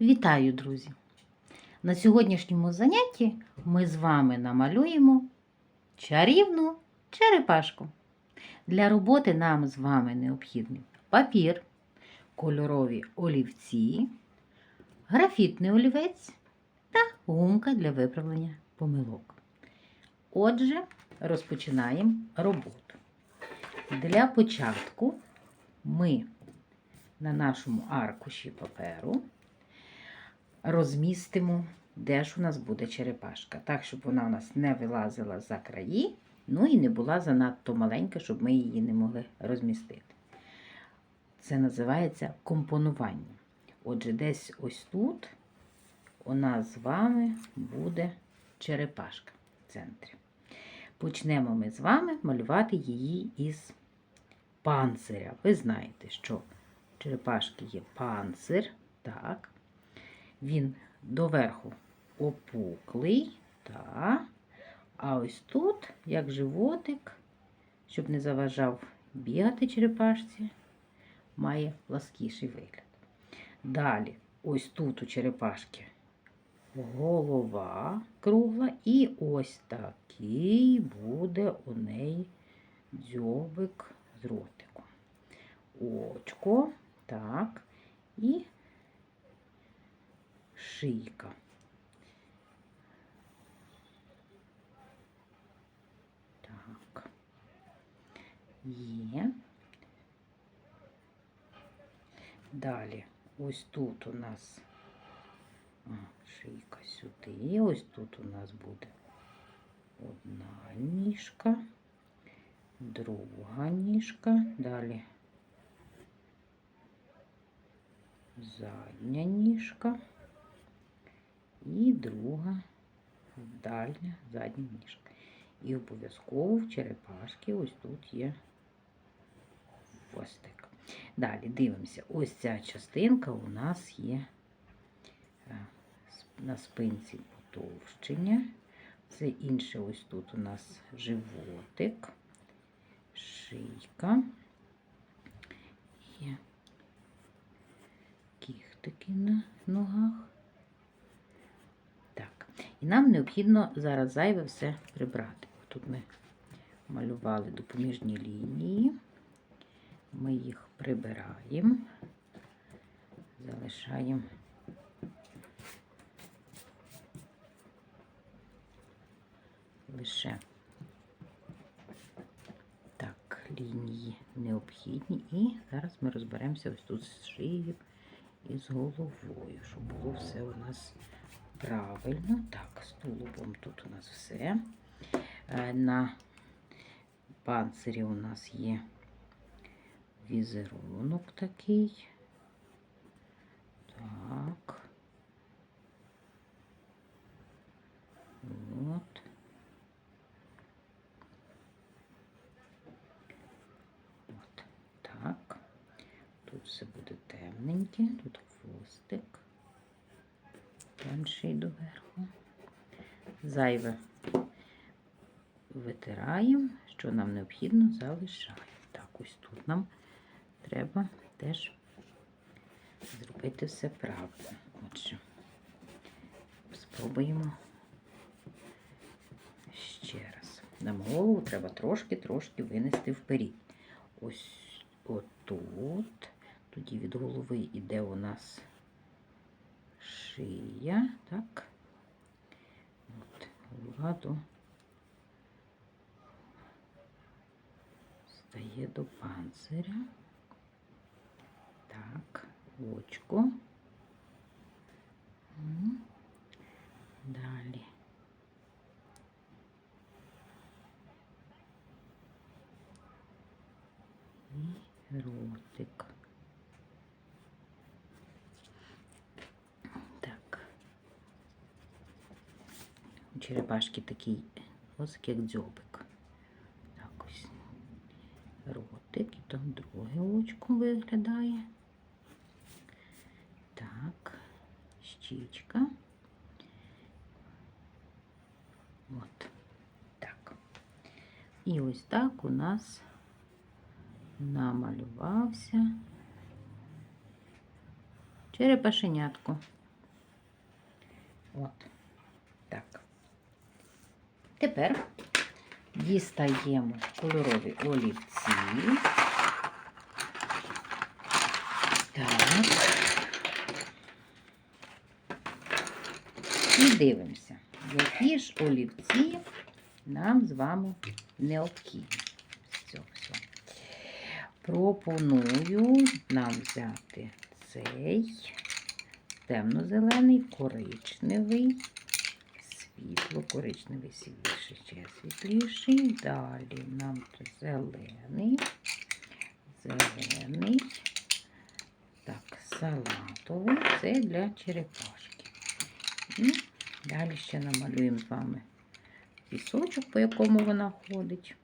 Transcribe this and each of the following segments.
Вітаю, друзі! На сьогоднішньому занятті ми з вами намалюємо чарівну черепашку. Для роботи нам з вами необхідний папір, кольорові олівці, графітний олівець та гумка для виправлення помилок. Отже, розпочинаємо роботу. Для початку ми на нашому аркуші паперу розмістимо, де ж у нас буде черепашка. Так, щоб вона у нас не вилазила за краї, ну і не була занадто маленька, щоб ми її не могли розмістити. Це називається компонування. Отже, десь ось тут у нас з вами буде черепашка в центрі. Почнемо ми з вами малювати її із панциря. Ви знаєте, що черепашки є панцир, так. Він доверху опуклий, так. А ось тут, як животик, щоб не заважав бігати черепашці, має пласкіший вигляд. Далі, ось тут у черепашки голова кругла, і ось такий буде у неї дзьобик з ротиком. Очко, так, і шийка. Так. Є. Далі, ось тут у нас а, шийка сюди, ось тут у нас буде одна ніжка, друга ніжка, далі задня ніжка І друга дальня задня ніжка. І обов'язково в черепашки ось тут є хвостик. Далі дивимося, ось ця частинка у нас є е, на спинці потовщення. Це інше ось тут у нас животик, шийка. Є кіхтики на ногах. Нам необхідно зараз зайве все прибрати. Тут ми малювали допоміжні лінії. Ми їх прибираємо, залишаємо лише так, лінії необхідні. І зараз ми розберемося ось тут з шиєю і з головою, щоб було все у нас правильно. Так, з тулубом тут у нас все. Е, На панцирі у нас є візерунок такий. Так. От. От так. Тут все буде темненьке, тут хвостик. Тонший доверху. Зайве витираємо, що нам необхідно, залишаємо. Так, ось тут нам треба теж зробити все правильно. Отже, спробуємо ще раз. Нам голову треба трошки-трошки винести вперед. Ось отут. Тоді від голови йде у нас шия, так? От, голова до стає до панциря. Так, очко. М. Далі. І ротик. Черепашки такий ось як дзьобик. Так ось ротик, і там друге очко виглядає. Так, щічка. От так. І ось так у нас намалювався черепашенятко. От. Тепер дістаємо кольорові олівці. Так. І дивимося, які ж олівці нам з вами необхідні. цього всього. Пропоную нам взяти цей темно-зелений, коричневий, світло-коричневий світліший, ще світліший. Далі нам тут зелений, зелений. Так, салатовий. Це для черепашки. І далі ще намалюємо з вами пісочок, по якому вона ходить.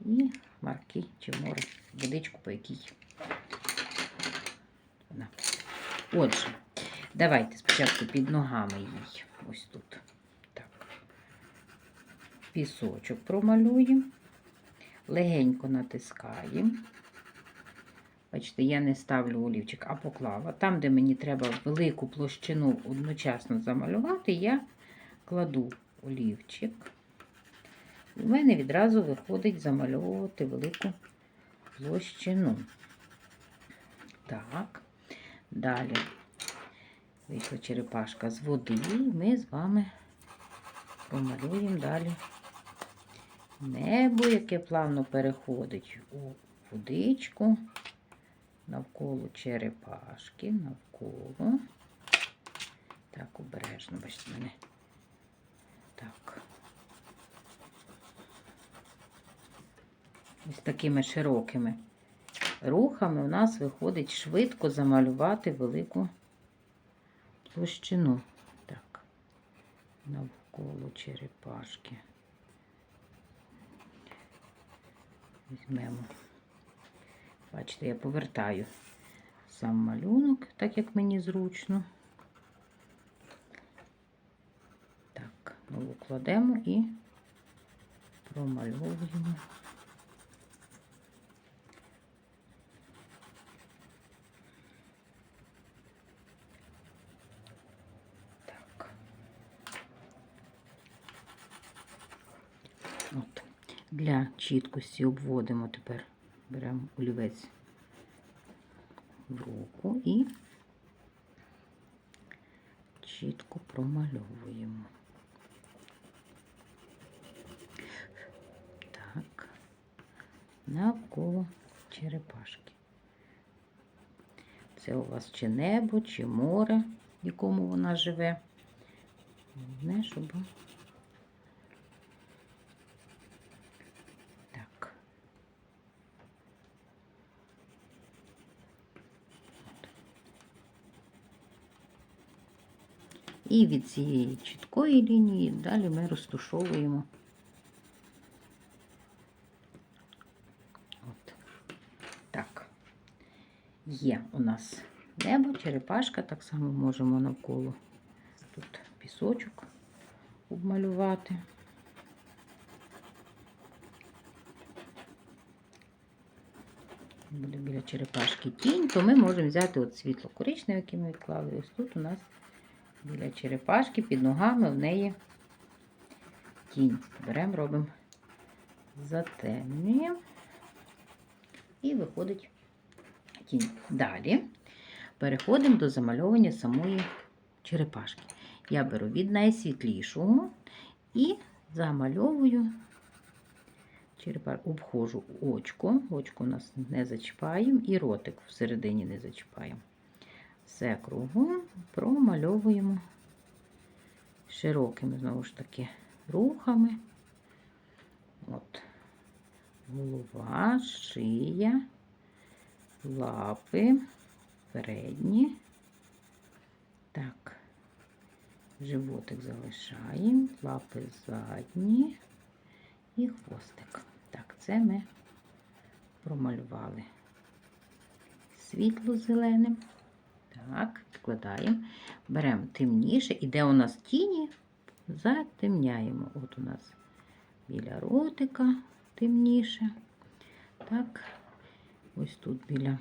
І марки чи море, водичку, по якій вона. Отже, давайте спочатку під ногами їй. Ось тут. Так. Пісочок промалюємо. Легенько натискаємо. Бачите, я не ставлю олівчик, а поклала. Там, де мені треба велику площину одночасно замалювати, я кладу олівчик. В мене відразу виходить замальовувати велику площину. Так, далі вийшла черепашка з води, і ми з вами промалюємо далі небо, яке плавно переходить у водичку, навколо черепашки, навколо. Так, обережно, бачите мене. Так. Ось такими широкими рухами у нас виходить швидко замалювати велику площину. Так, навколо черепашки. Візьмемо. Бачите, я повертаю сам малюнок, так як мені зручно. Так, нову кладемо і промальовуємо. Так. От. Для чіткості обводимо тепер, беремо олівець в руку і чітко промальовуємо. Так, навколо черепашки. Це у вас чи небо, чи море, в якому вона живе. Головне, щоб так. І від цієї чіткої лінії далі ми розтушовуємо. От. Так. Є у нас небо, черепашка, так само можемо навколо тут пісочок обмалювати. Буде біля черепашки тінь, то ми можемо взяти світло коричневе, яке ми відклали. Ось тут у нас біля черепашки, під ногами в неї тінь. Беремо, робимо затемнюємо і виходить тінь. Далі переходимо до замальовування самої черепашки. Я беру від найсвітлішого і замальовую черепашку, обходжу очко. Очко у нас не зачіпаємо і ротик всередині не зачіпаємо. Все кругом промальовуємо широкими, знову ж таки, рухами. От. Голова, шия, лапи, передні. Так, животик залишаємо, лапи задні і хвостик. Так, це ми промалювали світло зеленим. Так, відкладаємо. Беремо темніше, і де у нас тіні, затемняємо. От у нас біля ротика темніше. Так, ось тут біля.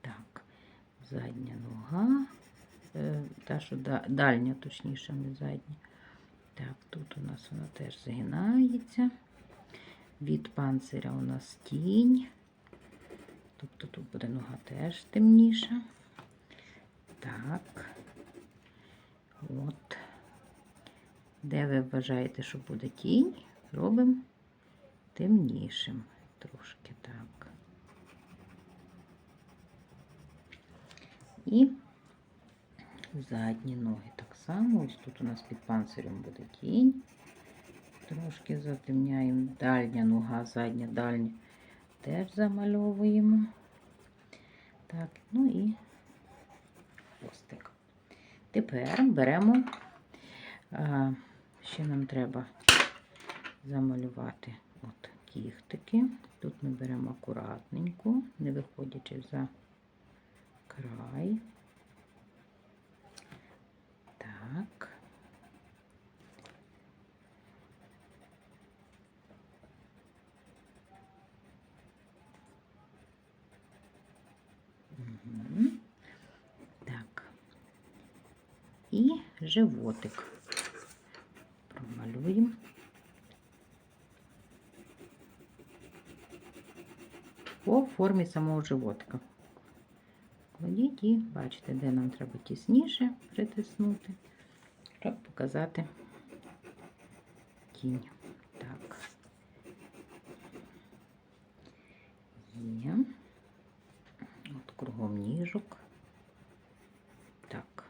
Так, задня нога. Е, Та, що дальня, точніше, не задня. Так, тут у нас вона теж згинається. Від панциря у нас тінь. Тобто тут буде нога теж темніша. Так. От. Де ви вважаєте, що буде тінь, робимо темнішим. Трошки так. І задні ноги так само. Ось тут у нас під панцирем буде тінь. Трошки затемняємо. Дальня нога, задня, дальня теж замальовуємо. Так, ну і хвостик. Тепер беремо, а, ще нам треба замалювати от кіхтики. Тут ми беремо акуратненько, не виходячи за край. Так. Мгм. Так. І животик промалюємо. По формі самого животика. Кладіть і бачите, де нам треба тісніше притиснути, щоб показати тінь. Так. Є. От кругом ніжок. Так.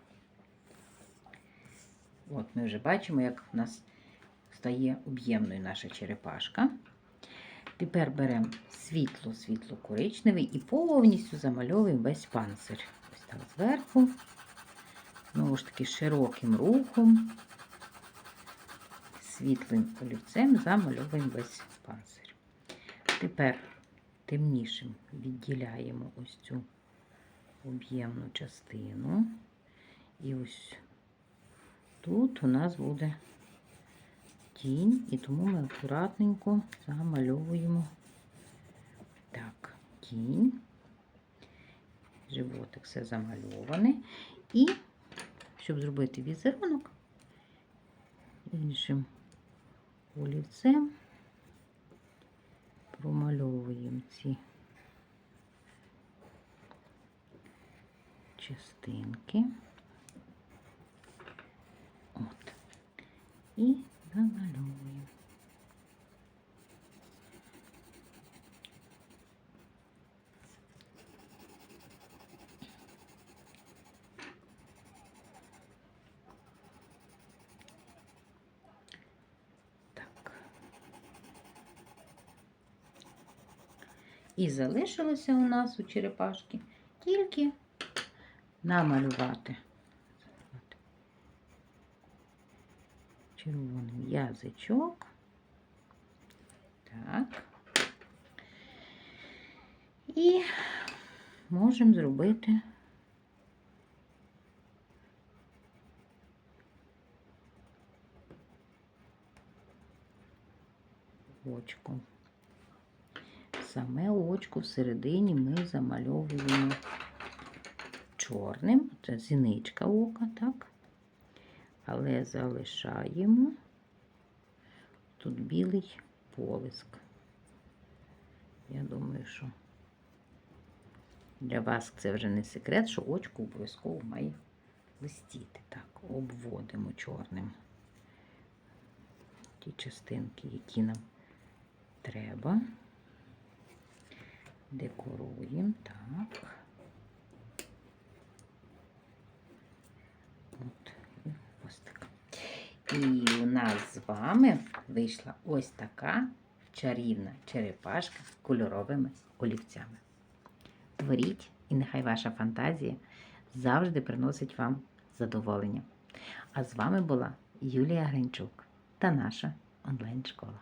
От ми вже бачимо, як в нас стає об'ємною наша черепашка. Тепер беремо світло, світло коричневий і повністю замальовуємо весь панцир. Ось так зверху. Знову ж таки, широким рухом, світлим олівцем замальовуємо весь панцир. Тепер темнішим відділяємо ось цю об'ємну частину. І ось тут у нас буде тінь, і тому ми акуратненько замальовуємо так, тінь, животик все замальоване. І, щоб зробити візерунок, іншим олівцем промальовуємо ці частинки. І замальовуємо. Так. І залишилося у нас у черепашки тільки намалювати. Червоний язичок. Так. І можемо зробити очко. Саме очко всередині ми замальовуємо чорним, це зіничка ока, так? Але залишаємо тут білий полиск. Я думаю, що для вас це вже не секрет, що очко обов'язково має блистіти. Так, обводимо чорним ті частинки, які нам треба. Декоруємо так. От, і хвостик. І у нас з вами вийшла ось така чарівна черепашка з кольоровими олівцями. Творіть, і нехай ваша фантазія завжди приносить вам задоволення. А з вами була Юлія Гринчук та наша онлайн-школа.